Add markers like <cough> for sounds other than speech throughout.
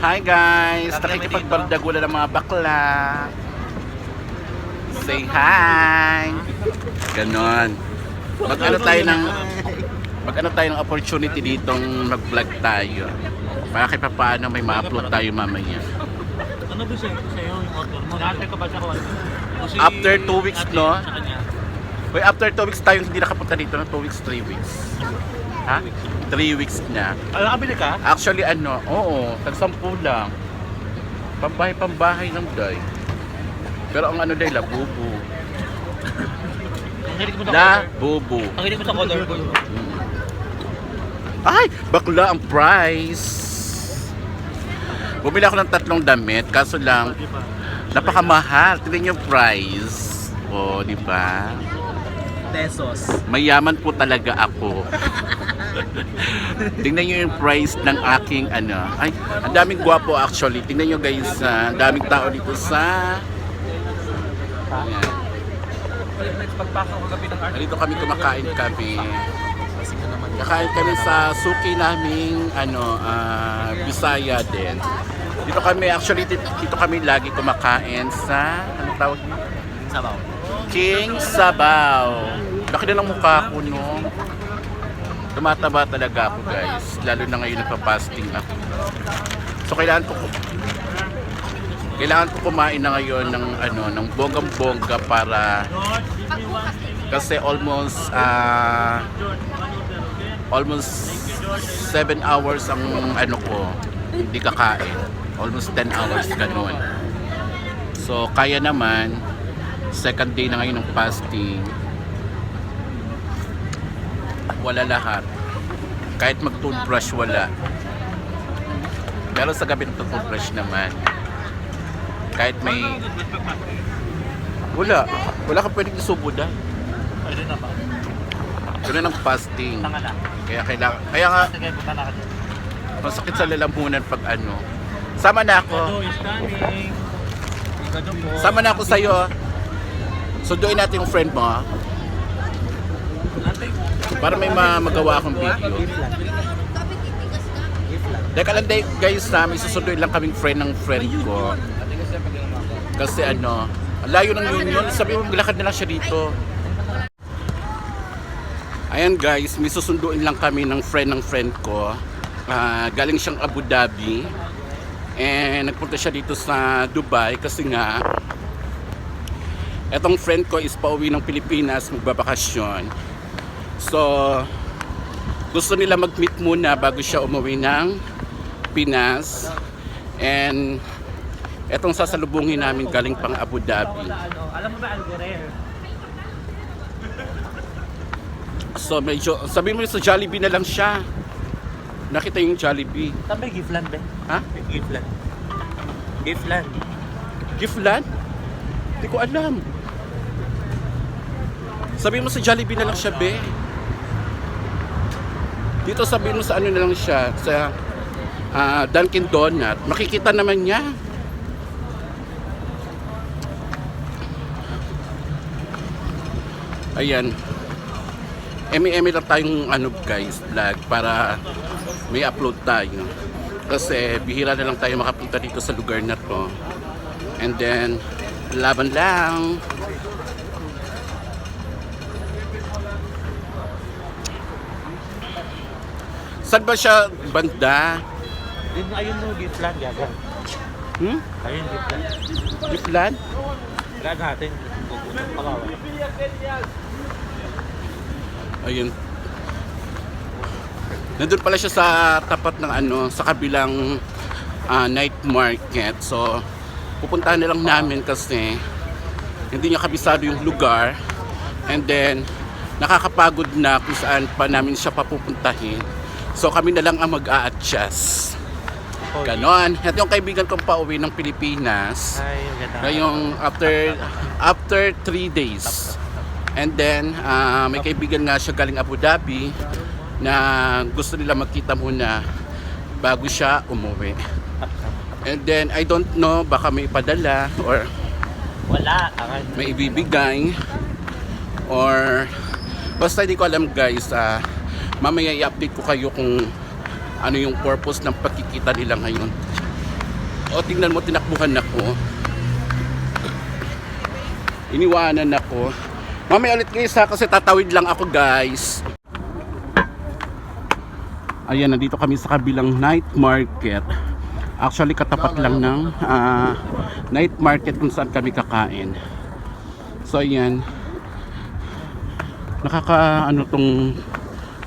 Hi guys! Nakikipagbardagulan ng mga bakla. Say hi! Ganon. Mag-ano tayo ng mag-ano tayo ng opportunity ditong mag-vlog tayo. Para pa paano may ma-upload tayo mamaya. Ano ba siya sa'yo yung order mo? Dati ka ba sa After two weeks, ate, no? Wait, after 2 weeks tayo hindi nakapunta dito na 2 weeks, 3 weeks. Ha? 3 weeks na. Ah, nakabili ka? Actually ano, oo, tagsampu lang. Pambahay pambahay ng day. Pero ang ano day, labubu. Ang hilig mo sa color. Labubu. Ang hilig mo sa color ko. Ay, bakla ang price. Bumili ako ng tatlong damit, kaso lang, napakamahal. Tingnan yung price. O, di ba? Pesos. Mayaman po talaga ako. <laughs> <laughs> Tingnan nyo yung price ng aking ano. Ay, ang daming gwapo actually. Tingnan nyo guys, ah, ang daming tao dito sa... Ayan. Dito kami kumakain kami. Kakain kami sa suki naming ano, ah, Bisaya din. Dito kami, actually dito, dito kami lagi kumakain sa, ano tawag niyo? Sabaw. King Sabaw. Laki na ng mukha ko, no? Tumataba talaga ako, guys. Lalo na ngayon nagpa-fasting ako. So, kailangan ko kailangan ko kumain na ngayon ng ano ng bonggang-bongga para kasi almost ah almost 7 hours ang ano ko hindi kakain almost 10 hours ganun so kaya naman second day na ngayon ng fasting wala lahat. Kahit mag-toothbrush wala. Pero sa gabi ng-toothbrush naman. Kahit may wala. Wala ka pwedeng isubo dahil Pwede na ba? ganun ang fasting. Kaya kailangan kaya nga masakit sa lalamunan pag ano. Sama na ako. Sama na ako sa'yo sunduin natin yung friend mo ah. Para may ma- magawa akong video. Teka lang day, guys na may susunduin lang kaming friend ng friend ko. Kasi ano layo ng union. Sabi mo maglakad na lang siya dito. Ayan guys may susunduin lang kami ng friend ng friend ko. Ah, galing siyang Abu Dhabi. And nagpunta siya dito sa Dubai kasi nga etong friend ko is pauwi ng Pilipinas magbabakasyon so gusto nila mag-meet muna bago siya umuwi ng Pinas and etong sasalubungin namin galing pang Abu Dhabi alam mo ba Algorer? so medyo sabi mo sa Jollibee na lang siya nakita yung Jollibee yung Giftland ba? ha? Giftland. Giftland. Giftland? Hindi ko alam sabi mo sa Jollibee na lang siya be dito sabi mo sa ano na lang siya sa ah, Dunkin Donut makikita naman niya. Ayan. Emi-emi lang tayong ano guys vlog para may upload tayo. Kasi bihira na lang tayo makapunta dito sa lugar na to. And then laban lang saan ba siya banda? Din ayun mo Giftland gaga. Hmm? Ayun Giftland. Giplan? Tara natin. Palawa. Ayun. Nandun pala siya sa tapat ng ano, sa kabilang ah, night market. So, pupuntahan na lang namin kasi hindi niya kabisado yung lugar. And then, nakakapagod na kung saan pa namin siya papupuntahin. So, kami na lang ang mag-a-adjust. Ganon. At yung kaibigan kong pauwi ng Pilipinas, Ay, ngayong after after 3 days. And then, ah, may kaibigan nga siya galing Abu Dhabi na gusto nila magkita muna bago siya umuwi. And then, I don't know, baka may ipadala or Wala. May ibibigay or basta hindi ko alam guys ah, mamaya i-update ko kayo kung ano yung purpose ng pagkikita nila ngayon O tingnan mo, tinakbuhan ako. Iniwanan ako. Mamaya ulit guys ha, kasi tatawid lang ako guys. Ayan, nandito kami sa kabilang night market. Actually, katapat lang ng ah, night market kung saan kami kakain. So, ayan. Nakaka, ano tong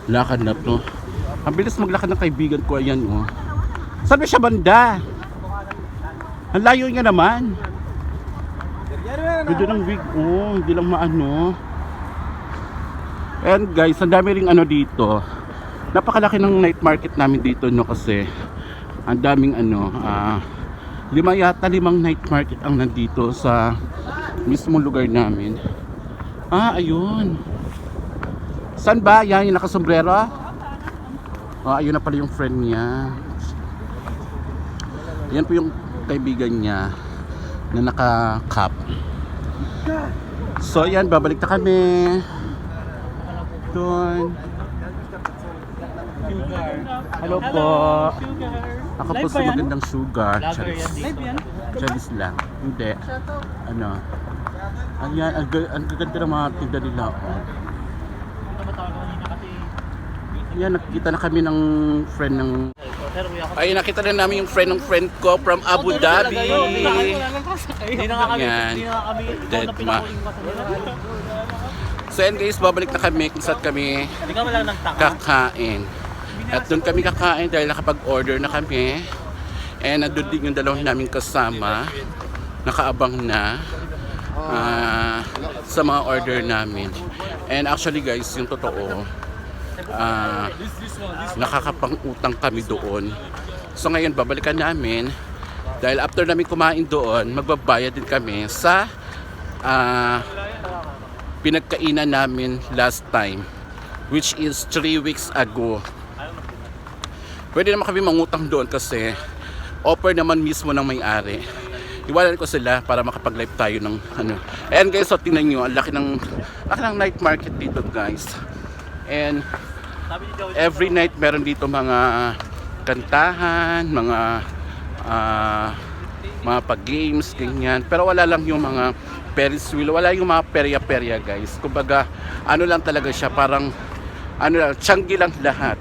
lakad na to. Ang bilis maglakad ng kaibigan ko, ayan oh. Saan ba siya banda? Ang layo niya naman. Ganda ng wig, oh. Hindi lang maano. And guys, ang dami ring ano dito. Napakalaki ng night market namin dito, no, kasi ang daming ano, ah, lima yata limang night market ang nandito sa mismong lugar namin. Ah, ayun. Saan ba? Yan, yung nakasombrero? Ah, ayun na pala yung friend niya. Yan po yung kaibigan niya na naka-cap. So, yan, babalik na kami. Doon. Hello po. Ako po sa magandang sugar. Charis. Charis lang. Hindi. Ano? Ayan, ang, ang gaganda ng mga tinda nila. Oh. Ito matawag kanina kasi Ayan, nakikita na kami ng friend ng... Ay, nakita na namin yung friend ng friend ko from Abu Dhabi. Hindi na kami, Yan. hindi na kami, Dead ma. So yan guys, babalik na kami kung saan kami kakain. At doon kami kakain dahil nakapag-order na kami. And nandun din yung dalawang namin kasama. Nakaabang na ah, sa mga order namin. And actually guys, yung totoo, ah, nakakapang-utang kami doon. So ngayon, babalikan namin. Dahil after namin kumain doon, magbabayad din kami sa ah, pinagkainan namin last time which is 3 weeks ago pwede naman kami mangutang doon kasi offer naman mismo ng may-ari iwanan ko sila para makapag live tayo ng ano and guys so tingnan nyo ang laki ng laki ng night market dito guys and every night meron dito mga kantahan, mga ah, mga pag-games, ganyan. Pero wala lang yung mga Ferris wheel, wala yung mga perya-perya guys. Kumbaga, ano lang talaga siya, parang ano lang, tiyanggi lang lahat.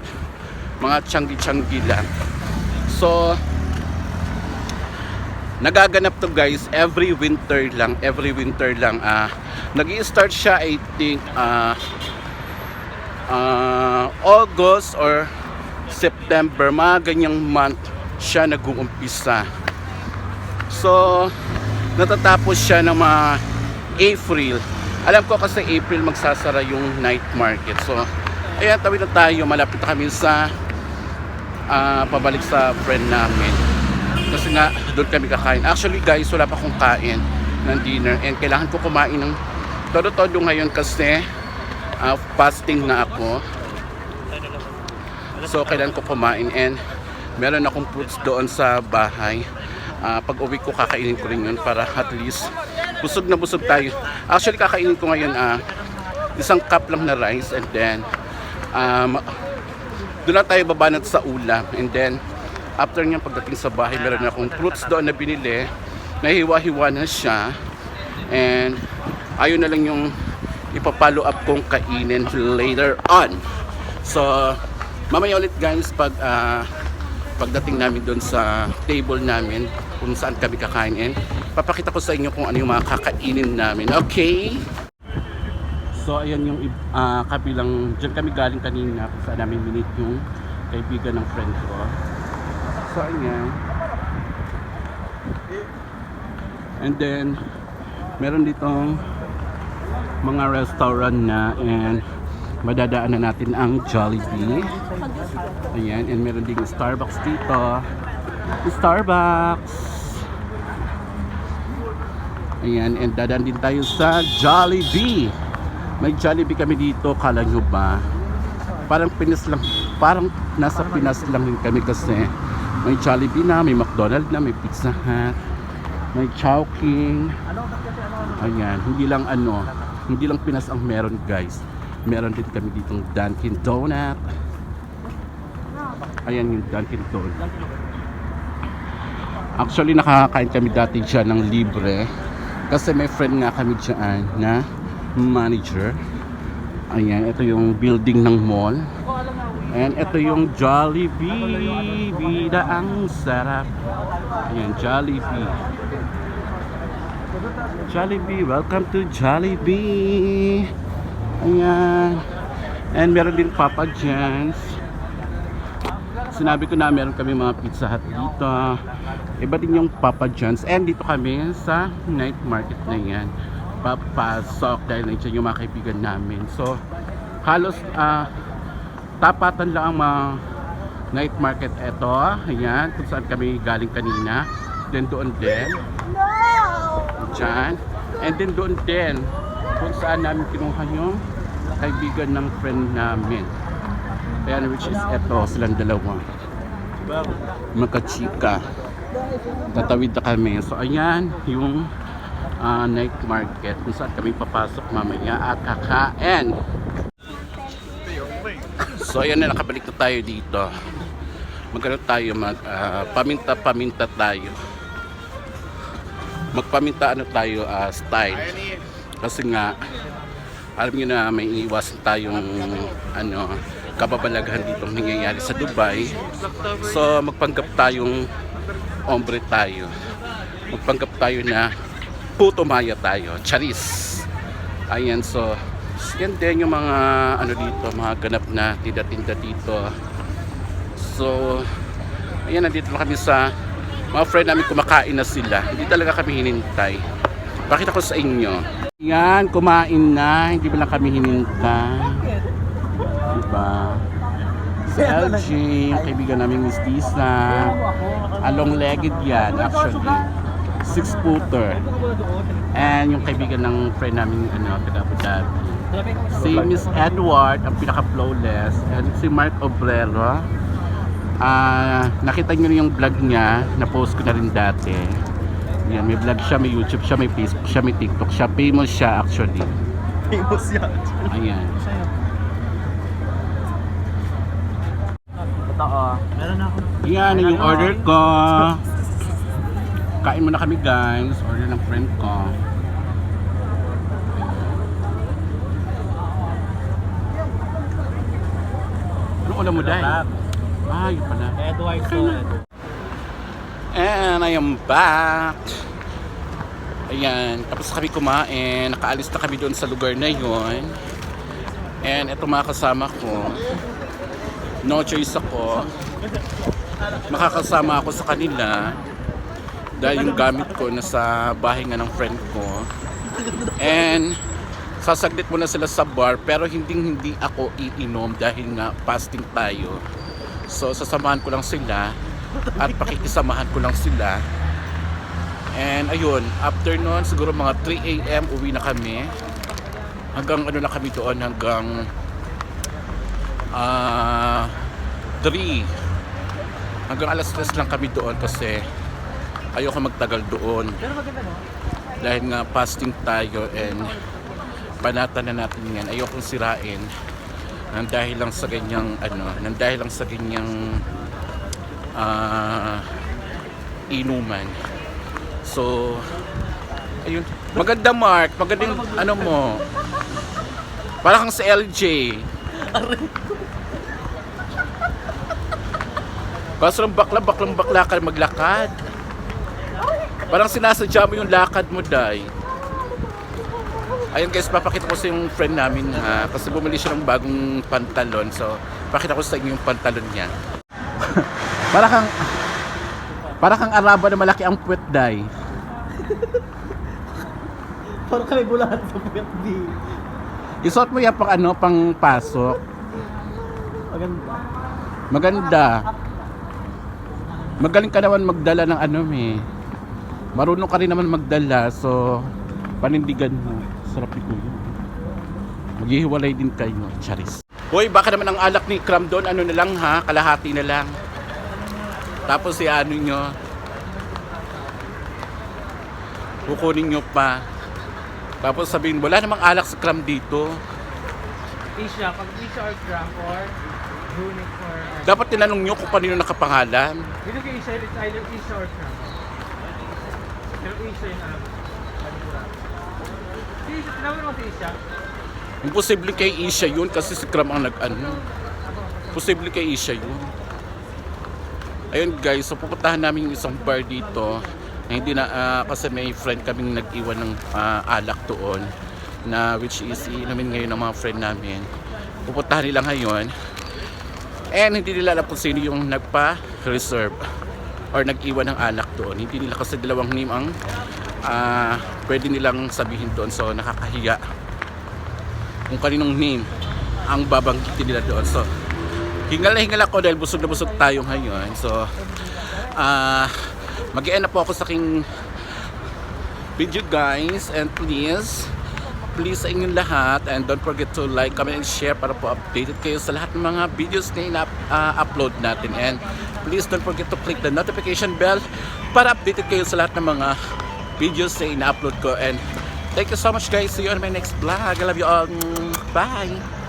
Mga tiyanggi-tiyanggi lang. So, nagaganap to guys every winter lang, every winter lang. Ah, nag start siya I think ah ah, August or September, mga ganyang month siya nag-uumpisa. So, natatapos siya ng mga April. Alam ko kasi April magsasara yung night market. So, ayan, tawid na tayo. Malapit na kami sa ah, pabalik sa friend namin. Kasi nga, doon kami kakain. Actually guys, wala pa akong kain ng dinner. And kailangan ko kumain ng todo-todo ngayon kasi ah, fasting na ako. So kailan ko kumain and meron akong fruits doon sa bahay. Ah, pag uwi ko kakainin ko rin yun para at least busog na busog tayo. Actually kakainin ko ngayon ah, isang cup lang na rice and then um, doon na tayo babanat sa ulam and then after niyan pagdating sa bahay meron akong fruits doon na binili nahiwa-hiwa na siya and ayun na lang yung ipapalo up kong kainin later on so mamaya ulit guys pag ah, pagdating namin doon sa table namin kung saan kami kakain and papakita ko sa inyo kung ano yung mga kakainin namin okay So ayan yung ah, kabilang, dyan kami galing kanina kung saan namin minit yung kaibigan ng friend ko. So ayan. And then, meron ditong mga restaurant na and madadaanan natin ang Jollibee. Ayan, and meron ding Starbucks dito. Starbucks! Ayan, and dadaan din tayo sa Jollibee. May Jollibee kami dito, kala nyo ba? Parang Pinas lang, parang nasa Pinas lang din kami kasi may Jollibee na, may McDonald's na, may Pizza Hut, may Chowking. Ayan, hindi lang ano, hindi lang Pinas ang meron guys. Meron din kami ditong Dunkin Donut. Ayan yung Dunkin Donut. Actually, nakakain kami dati dyan ng libre. Kasi may friend nga kami dyan na manager. Ayan, ito yung building ng mall. And ito yung Jollibee. Bida ang sarap. Ayan, Jollibee. Jollibee, welcome to Jollibee. Ayan. And meron din Papa John's. Sinabi ko na meron kami mga pizza hut dito. Iba din yung Papa John's. And dito kami sa night market na yan. Papasok dahil nandiyan yung mga kaibigan namin. So, halos ah, tapatan lang ang mga night market eto. Ayan, kung saan kami galing kanina. Then doon din. Diyan. And then doon din kung saan namin kinuha yung kaibigan ng friend namin. Ayan, which is eto, silang dalawa. Magkachika. Tatawid na kami. So, ayan, yung ah, night market kung saan kami papasok mamaya at kakain. So, ayan na, nakabalik na tayo dito. Magkano tayo, mag, ah, paminta-paminta tayo. Magpaminta ano tayo, ah, style. Kasi nga, alam niyo na may iwasan tayong ano, kababalaghan dito nangyayari sa Dubai. So magpanggap tayong ombre tayo. Magpanggap tayo na puto maya tayo. Charis. Ayan so yan din yung mga ano dito, mga ganap na tinda-tinda dito. So ayan nandito na kami sa mga friend namin kumakain na sila. Hindi talaga kami hinintay. Pakita ko sa inyo. Yan, kumain na. Hindi ba lang kami hinintay? Diba? Si LG, yung kaibigan namin Miss Tisa. Along-legged yan, actually. Six-footer. And yung kaibigan ng friend namin, ano, taga Abu Dhabi. Si Miss Edward, ang pinaka-flawless. And si Mark Obrero. Ah, nakita nyo yung vlog niya, na-post ko na rin dati. Yan, may vlog siya, may YouTube siya, may Facebook siya, may TikTok siya. Famous siya actually. Famous yan. Ayan. Totoo. Meron na ako. Yan yung order ko. Kain muna kami guys. Order ng friend ko. Ano ulam mo dahil? Ah, yun pala. Edward na. And I am back. Ayan, tapos kami kumain. Nakaalis na kami doon sa lugar na yon. And eto mga kasama ko. No choice ako. Makakasama ako sa kanila. Dahil yung gamit ko nasa bahay nga ng friend ko. And sasaglit muna sila sa bar pero hindi hindi ako iinom dahil nga fasting tayo. So sasamahan ko lang sila at pakikisamahan ko lang sila. And ayun, after nun, siguro mga 3 a.m. uwi na kami. Hanggang ano na kami doon, hanggang ah 3. Hanggang alas 3 lang kami doon kasi ayoko magtagal doon. Pero maganda no? Dahil nga fasting tayo and panatan na natin yan. Ayokong sirain nang dahil lang sa ganyang ano, nang dahil lang sa ganyang ah, inuman. So, ayun. Maganda Mark, magandang ano mo. Para kang sa LJ. Kaso lang bakla, baklang bakla ka maglakad. Parang sinasadya mo yung lakad mo, Day. Ayun guys, papakita ko sa yung friend namin ha, kasi bumili siya ng bagong pantalon. So, pakita ko sa inyo yung pantalon niya. <laughs> para kang para kang Araba na malaki ang puwet, Day. <laughs> Parang kami bulahan sa PFD. Isuot mo yan pang ano, pang pasok. Maganda. Maganda. Magaling ka naman magdala ng ano eh. Marunong ka rin naman magdala, so panindigan mo. Sarap ni Kuya. Maghihiwalay din kayo, Charis. Hoy, baka naman ang alak ni Kram doon, ano na lang ha, kalahati na lang. Tapos si ano nyo, kukunin nyo pa. Tapos sabihin, wala namang alak sa Kram dito. Isha, pag Isha or Gram or Unique or... Dapat tinanong nyo kung kanino nakapangalan. Dito kay Isha, it's either Isha or Gram. Pero Asia yung ano. Si Asia, tinawag mo si Asia. Imposible kay Isha yun kasi si Kram ang nag-ano. Posible kay Isha yun. Ayun guys, so pupuntahan namin yung isang bar dito. Na hindi na, ah, kasi may friend kaming nag-iwan ng ah, alak doon. Na which is iinumin ngayon ng mga friend namin. Pupuntahan nila ngayon. And hindi nila alam kung sino yung nagpa-reserve or nag-iwan ng alak doon. Hindi nila kasi dalawang name ang ah, pwede nilang sabihin doon. So nakakahiya kung kaninong name ang babanggitin nila doon. So, hingal na hingal ako dahil busog na busog tayo ngayon. So, ah mag end na po ako sa aking video guys. And please, please sa inyong lahat and don't forget to like, comment, and share para po updated kayo sa lahat ng mga videos na ina-upload natin. And please don't forget to click the notification bell para updated kayo sa lahat ng mga videos na ina-upload ko. And thank you so much guys. See you on my next vlog. I love you all. Bye!